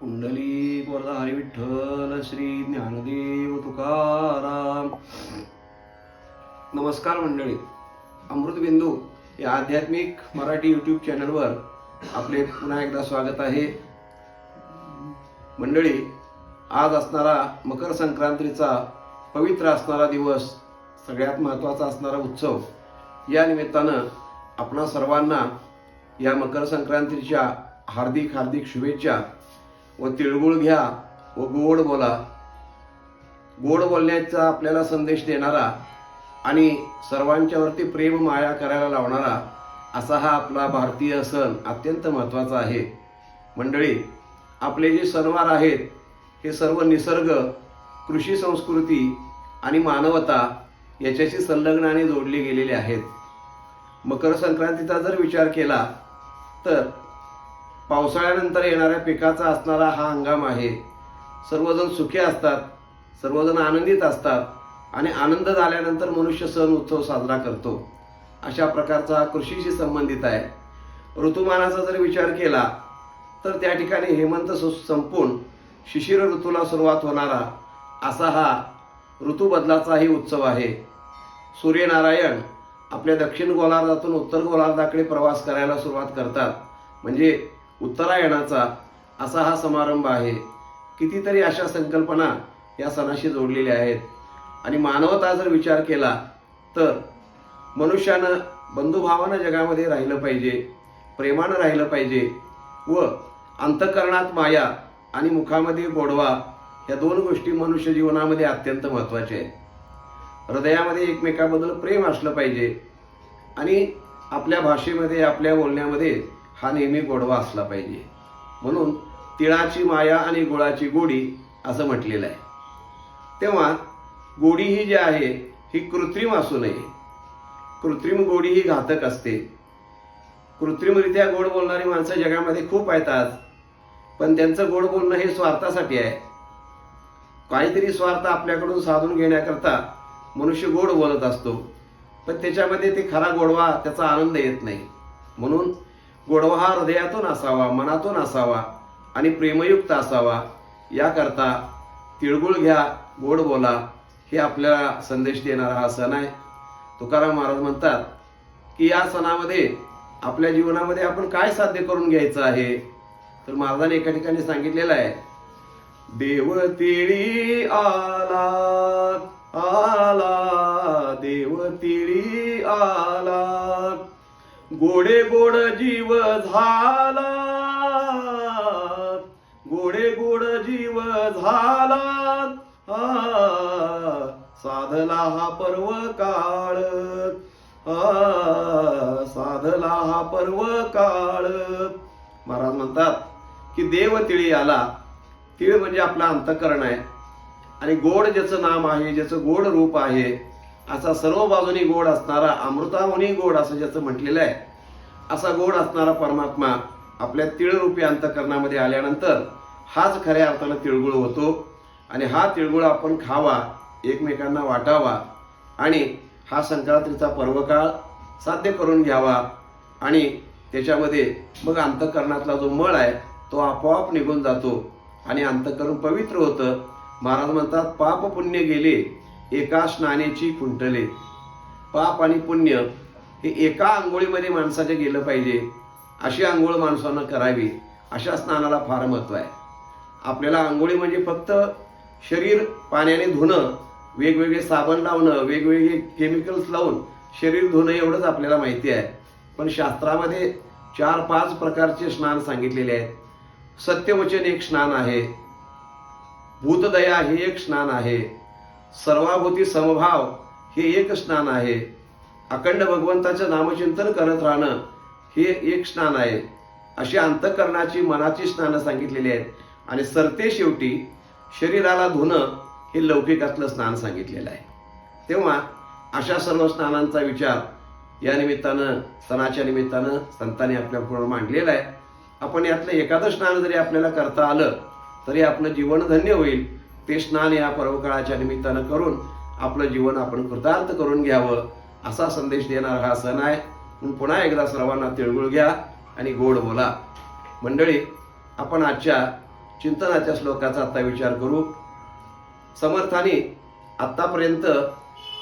पुंडली वरदा विठ्ठल श्री ज्ञानदेव तुकाराम. नमस्कार मंडळी. अमृतबिंदू या आध्यात्मिक मराठी यूट्यूब चॅनलवर आपले पुन्हा एकदा स्वागत आहे. मंडळी आज असणारा मकर संक्रांतीचा पवित्र असणारा दिवस सगळ्यात महत्त्वाचा असणारा उत्सव या निमित्तानं आपणा सर्वांना या मकर संक्रांतीच्या हार्दिक हार्दिक शुभेच्छा व तिळगुळ घ्या व गोड बोला. गोड बोलण्याचा आपल्याला संदेश देणारा आणि सर्वांच्यावरती प्रेम माया करायला लावणारा असा हा आपला भारतीय सण अत्यंत महत्त्वाचा आहे. मंडळी आपले जे सणवार आहेत हे सर्व निसर्ग कृषी संस्कृती आणि मानवता याच्याशी संलग्नाने जोडले गेलेले आहेत. मकर संक्रांतीचा जर विचार केला तर पावसाळ्यानंतर येणाऱ्या पिकाचा असणारा हा हंगाम आहे. सर्वजण सुखी असतात सर्वजण आनंदित असतात आणि आनंद झाल्यानंतर मनुष्य सण उत्सव साजरा करतो. अशा प्रकारचा हा कृषीशी संबंधित आहे. ऋतुमानाचा जर विचार केला तर त्या ठिकाणी हेमंत सु- संपून शिशिर ऋतूला सुरुवात होणारा असा हा ऋतूबदलाचाही उत्सव आहे. सूर्यनारायण आपल्या दक्षिण गोलार्धातून उत्तर गोलार्धाकडे प्रवास करायला सुरुवात करतात. म्हणजे उत्तरायणाचा असा हा समारंभ आहे. कितीतरी अशा संकल्पना या सणाशी जोडलेल्या आहेत. आणि मानवता जर विचार केला तर मनुष्यानं बंधुभावानं जगामध्ये राहिलं पाहिजे प्रेमानं राहिलं पाहिजे व अंतकरणात माया आणि मुखामध्ये गोडवा या दोन गोष्टी मनुष्य जीवनामध्ये अत्यंत महत्त्वाच्या आहेत. हृदयामध्ये एकमेकाबद्दल प्रेम असलं पाहिजे आणि आपल्या भाषेमध्ये आपल्या बोलण्यामध्ये हा नेहमी गोडवा असला पाहिजे. म्हणून तिळाची माया आणि गुळाची गोडी असं म्हटलेलं आहे. तेव्हा गोडी ही जी आहे ही कृत्रिम असू नये. कृत्रिम गोडी ही घातक असते. कृत्रिमरित्या गोड बोलणारी माणसं जगामध्ये खूप आहेत. आज पण त्यांचं गोड बोलणं हे स्वार्थासाठी आहे. काहीतरी स्वार्थ आपल्याकडून साधून घेण्याकरता मनुष्य गोड बोलत असतो. पण त्याच्यामध्ये ते खरा गोडवा त्याचा आनंद येत नाही. म्हणून गोडवा हा हृदयातून असावा मनातून असावा आणि प्रेमयुक्त असावा याकरता तिळगुळ घ्या गोड बोला हे आपल्याला संदेश देणारा हा सण आहे. तुकाराम महाराज म्हणतात की या सणामध्ये आपल्या जीवनामध्ये आपण काय साध्य करून घ्यायचं आहे? तर महाराजाने एका ठिकाणी सांगितलेलं आहे देव तिळी आला आला देव तिळी आला. गोडे गोड जीव झाला. गोडे गोड जीव झाला. साधला हा पर्व काळ. साधला हा पर्व काळ. महाराज म्हणतात की देव तिळी आला. तीळ म्हणजे आपलं अंतकरण आहे. आणि गोड ज्याचं नाम आहे ज्याचं गोड रूप आहे असा सर्व बाजूनी गोड असणारा अमृताहुनी गोड असं ज्याचं म्हटलेलं आहे असा गोड असणारा परमात्मा आपल्या तिळरूपी अंतकरणामध्ये आल्यानंतर हाच खऱ्या अर्थानं तिळगुळ होतो. आणि हा तिळगुळ आपण खावा एकमेकांना वाटावा आणि हा संक्रांतीचा पर्वकाळ साध्य करून घ्यावा. आणि त्याच्यामध्ये मग अंतकरणातला जो मळ आहे तो आपोआप निघून जातो आणि अंतकरण पवित्र होतं. महाराज म्हणतात पाप पुण्य गेले एका स्नानेची कुंटले. पाप आणि पुण्य हे एका आंघोळीमध्ये माणसाचे गेलं पाहिजे अशी आंघोळ माणसानं करावी अशा स्नानाला फार महत्त्व आहे. आपल्याला आंघोळी म्हणजे फक्त शरीर पाण्याने धुणं वेगवेगळे साबण लावणं वेगवेगळे केमिकल्स लावून शरीर धुणं एवढंच आपल्याला माहिती आहे. पण शास्त्रामध्ये चार पाच प्रकारचे स्नान सांगितलेले आहेत. सत्यवचन एक स्नान आहे. भूतदया हे एक स्नान आहे. सर्वाभूती समभाव हे एक स्नान आहे. अखंड भगवंताचं नामचिंतन करत राहणं हे एक स्नान आहे. अशी अंतकरणाची मनाची स्नानं सांगितलेली आहेत. आणि सरते शेवटी शरीराला धुणं हे लौकिकातलं स्नान सांगितलेलं आहे. तेव्हा अशा सर्व स्नानांचा विचार या निमित्तानं सणाच्या निमित्तानं संतांनी आपल्या मांडलेला आहे. आपण यातलं एखादं स्नान जरी आपल्याला करता आलं तरी आपलं जीवन धन्य होईल. ते स्नान या पर्वकाळाच्या निमित्तानं करून आपलं जीवन आपण कृतार्थ करून घ्यावं असा संदेश देणारा हा सण आहे. म्हणून पुन्हा एकदा सर्वांना तिळगुळ घ्या आणि गोड बोला. मंडळी आपण आजच्या चिंतनाच्या श्लोकाचा आता विचार करू. समर्थाने आत्तापर्यंत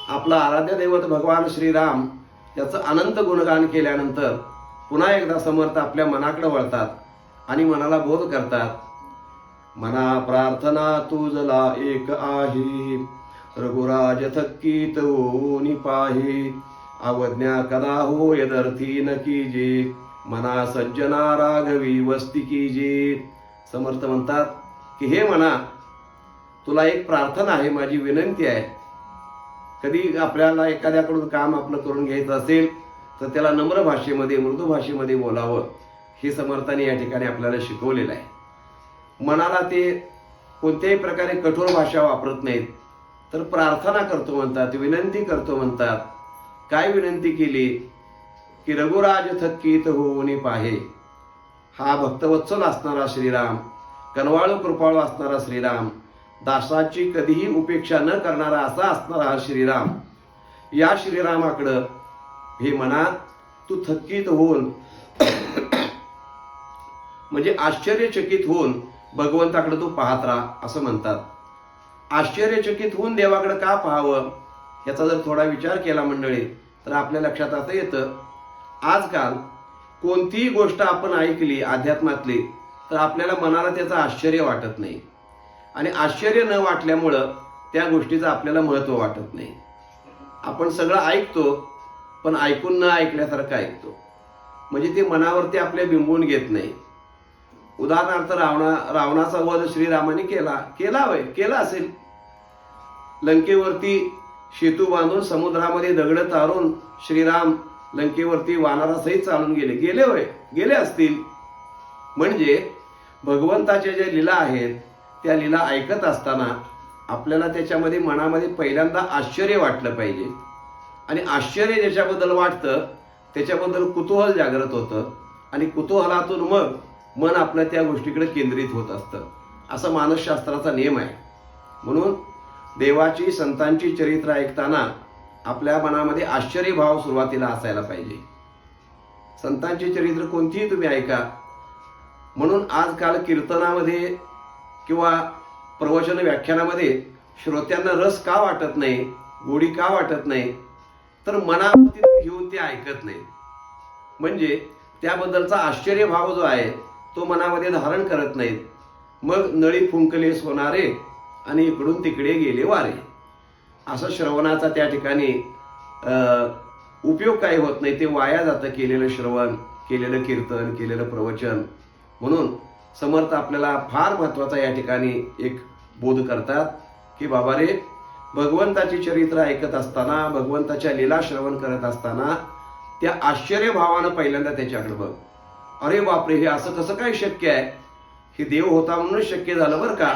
आपला आराध्य दैवत भगवान श्रीराम याचं अनंत गुणगान केल्यानंतर पुन्हा एकदा समर्थ आपल्या मनाकडे वळतात आणि मनाला बोध करतात. मना प्रार्थना तुझला एक आहे. रघुराज थक्कीत ओनी पाही. अवज्ञा कदा हो यदर्थी न कीजे. मना सज्जना राघवी वस्ती कीजे. समर्थ म्हणतात की हे म्हणा तुला एक प्रार्थना आहे माझी विनंती आहे. कधी आपल्याला एखाद्याकडून काम आपलं करून घ्यायचं असेल तर त्याला नम्र भाषेमध्ये मृदू भाषेमध्ये बोलावं. हे समर्थाने या ठिकाणी आपल्याला शिकवलेलं आहे. मनाला ते कोणत्याही प्रकारे कठोर भाषा वापरत नाहीत. तर प्रार्थना करतो म्हणतात विनंती करतो म्हणतात. काय विनंती केली? की रघुराज थक्कीत होऊन पाहे. हा भक्तवत्सल असणारा श्रीराम कनवाळू कृपाळू असणारा श्रीराम दासाची कधीही उपेक्षा न करणारा असा असणारा हा श्रीराम. या श्रीरामाकडं हे मनात तू थक्कीत होऊन म्हणजे आश्चर्यचकित होऊन भगवंताकडे तू पाहत राहा असं म्हणतात. आश्चर्यचकित होऊन देवाकडे का पाहावं? याचा जर थोडा विचार केला मंडळी तर आपल्या लक्षात आता येतं. आजकाल कोणतीही गोष्ट आपण ऐकली अध्यात्मातली तर आपल्याला मनाला त्याचं आश्चर्य वाटत नाही. आणि आश्चर्य न वाटल्यामुळं त्या गोष्टीचं आपल्याला महत्त्व वाटत नाही. आपण सगळं ऐकतो पण ऐकून न ऐकल्यासारखं ऐकतो. म्हणजे ते मनावरती आपल्या बिंबवून घेत नाही. उदाहरणार्थ रावणा रावणाचा वध श्रीरामाने केला. केला होय केला असेल. लंकेवरती शेतू बांधून समुद्रामध्ये दगड तारून श्रीराम लंकेवरती वानरासहित चालून गेले. गेले होय गेले असतील. म्हणजे भगवंताच्या ज्या लीला आहेत त्या लीला ऐकत असताना आपल्याला त्याच्यामध्ये मनामध्ये पहिल्यांदा आश्चर्य वाटलं पाहिजे. आणि आश्चर्य ज्याच्याबद्दल वाटतं त्याच्याबद्दल कुतूहल जागृत होतं. आणि कुतूहलातून मग मन आपलं त्या गोष्टीकडे केंद्रित होत असतं. असा मानसशास्त्राचा नियम आहे. म्हणून देवाची संतांची चरित्र ऐकताना आपल्या मनामध्ये आश्चर्यभाव सुरुवातीला असायला पाहिजे. संतांची चरित्र कोणतीही तुम्ही ऐका. म्हणून आजकाल कीर्तनामध्ये किंवा प्रवचन व्याख्यानामध्ये श्रोत्यांना रस का वाटत नाही गोडी का वाटत नाही तर मनामध्ये घेऊन ते ऐकत नाही. म्हणजे त्याबद्दलचा आश्चर्यभाव जो आहे तो मनामध्ये धारण करत नाहीत. मग नळी फुंकले सोनारे आणि इकडून तिकडे गेले वारे. असं श्रवणाचा त्या ठिकाणी उपयोग काही होत नाही ते वाया जातं केलेलं श्रवण केलेलं कीर्तन केलेलं प्रवचन. म्हणून समर्थ आपल्याला फार महत्त्वाचा या ठिकाणी एक बोध करतात की बाबा रे भगवंताची चरित्र ऐकत असताना भगवंताच्या लीला श्रवण करत असताना त्या आश्चर्यभावानं पहिल्यांदा त्याच्याकडे बघ. अरे बापरे हे असं कसं काय शक्य आहे? हे देव होता म्हणूनच शक्य झालं बरं का?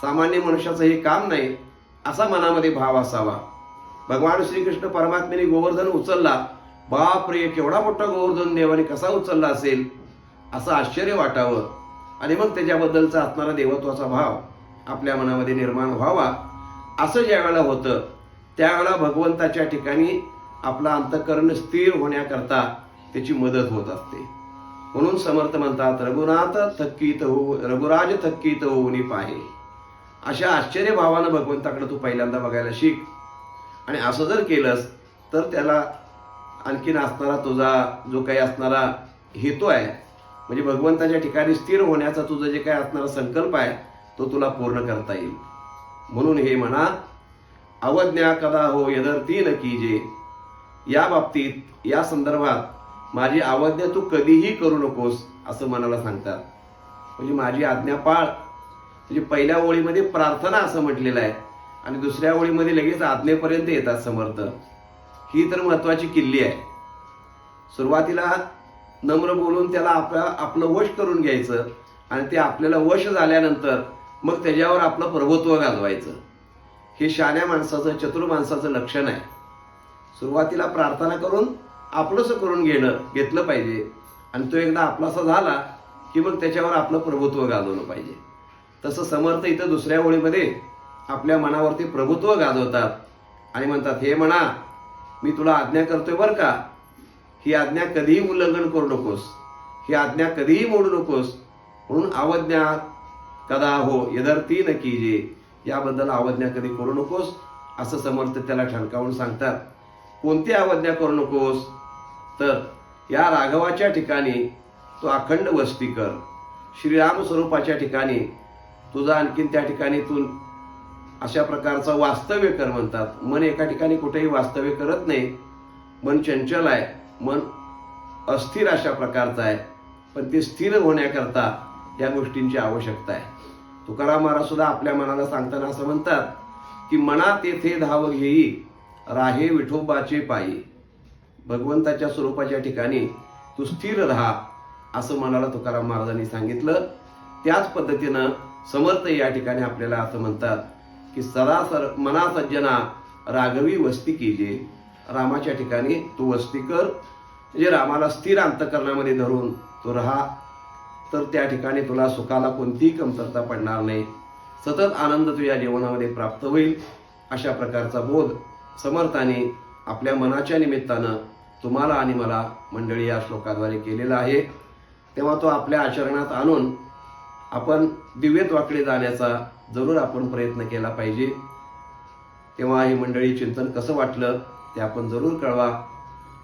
सामान्य मनुष्याचं हे काम नाही असा मनामध्ये भाव असावा. भगवान श्रीकृष्ण परमात्मेने गोवर्धन उचलला. बापरे केवढा मोठा गोवर्धन देवाने कसा उचलला असेल? असं आश्चर्य वाटावं. आणि मग त्याच्याबद्दलचा असणारा देवत्वाचा भाव आपल्या मनामध्ये निर्माण व्हावा. असं ज्या वेळेला होतं त्यावेळेला भगवंताच्या ठिकाणी आपला अंतकरण स्थिर होण्याकरता त्याची मदत होत असते. म्हणून समर्थ म्हणतात रघुनाथ थक्कीत हो रघुराज थक्कीत होऊनी पाहे. अशा आश्चर्यभावानं भगवंताकडे तू पहिल्यांदा बघायला शिक. आणि असं जर केलंस तर त्याला आणखीन असणारा तुझा जो काही असणारा हेतू आहे म्हणजे भगवंताच्या ठिकाणी स्थिर होण्याचा तुझं जे काही असणारा संकल्प आहे तो तुला पूर्ण करता येईल. म्हणून हे म्हणा अवज्ञा कदा हो यदर्थी न कीजे या बाबतीत या संदर्भात माझी आवाज्ञा तू कधीही करू नकोस असं मनाला सांगतात. म्हणजे माझी आज्ञा पाळ. म्हणजे पहिल्या ओळीमध्ये प्रार्थना असं म्हटलेलं आहे आणि दुसऱ्या ओळीमध्ये लगेच आज्ञेपर्यंत येतात समर्थ. ही तर महत्वाची किल्ली आहे. सुरुवातीला नम्र बोलून त्याला आपल्या आपलं वश करून घ्यायचं आणि ते आपल्याला वश झाल्यानंतर मग त्याच्यावर आपलं प्रभुत्व गाजवायचं हे शाण्या माणसाचं चतुर माणसाचं लक्षण आहे. सुरुवातीला प्रार्थना करून आपलंसं करून घेणं घेतलं पाहिजे. आणि तो एकदा आपलासा झाला की मग त्याच्यावर आपलं प्रभुत्व गाजवलं पाहिजे. तसं समर्थ इथं दुसऱ्या ओळीमध्ये आपल्या मनावरती प्रभुत्व गाजवतात. आणि म्हणतात हे म्हणा मी तुला आज्ञा करतोय बरं का? ही आज्ञा कधीही उल्लंघन करू नकोस. ही आज्ञा कधीही मोडू नकोस. म्हणून अवज्ञा कदा हो यदर्थी न कीजे. याबद्दल अवज्ञा कधी करू नकोस असं समर्थ त्याला ठणकावून सांगतात. कोणती अवज्ञा करू नकोस? तर या राघवाच्या ठिकाणी तू अखंड वस्ती कर. श्रीराम स्वरूपाच्या ठिकाणी तुझा आणखीन त्या ठिकाणी तू अशा प्रकारचं वास्तव्य कर म्हणतात. मन एका ठिकाणी कुठेही वास्तव्य करत नाही. मन चंचल आहे. मन अस्थिर अशा प्रकारचं आहे. पण ते स्थिर होण्याकरता या गोष्टींची आवश्यकता आहे. तुकाराम महाराज सुद्धा आपल्या मनाला सांगताना असं म्हणतात की मना तेथे धाव घेई राहे विठोबाचे पायी. भगवंताच्या स्वरूपाच्या ठिकाणी तू स्थिर राहा असं मनाला तुकाराम महाराजांनी सांगितलं. त्याच पद्धतीनं समर्थ या ठिकाणी आपल्याला असं म्हणतात की सरासर मना सज्जना राघवी वस्ती केली. रामाच्या ठिकाणी तू वस्ती कर. म्हणजे रामाला स्थिर अंतकरणामध्ये धरून तू राहा. तर त्या ठिकाणी तुला सुखाला कोणतीही कमतरता पडणार नाही. सतत आनंद तुझ्या जीवनामध्ये प्राप्त होईल. अशा प्रकारचा बोध समर्थाने आपल्या मनाच्या निमित्तानं तुम्हाला आणि मला मंडळी या श्लोकाद्वारे केलेला आहे. तेव्हा तो आपल्या आचरणात आणून आपण दिव्यत्वाकडे जाण्याचा जरूर आपण प्रयत्न केला पाहिजे. तेव्हा हे मंडळी चिंतन कसं वाटलं ते आपण जरूर कळवा.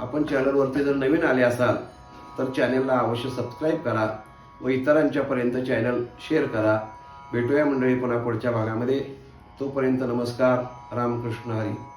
आपण चॅनलवरती जर नवीन आले असाल तर चॅनलला अवश्य सबस्क्राईब करा व इतरांच्यापर्यंत चॅनल शेअर करा. भेटूया मंडळी पुन्हा पुढच्या भागामध्ये. तोपर्यंत नमस्कार. रामकृष्ण हरी.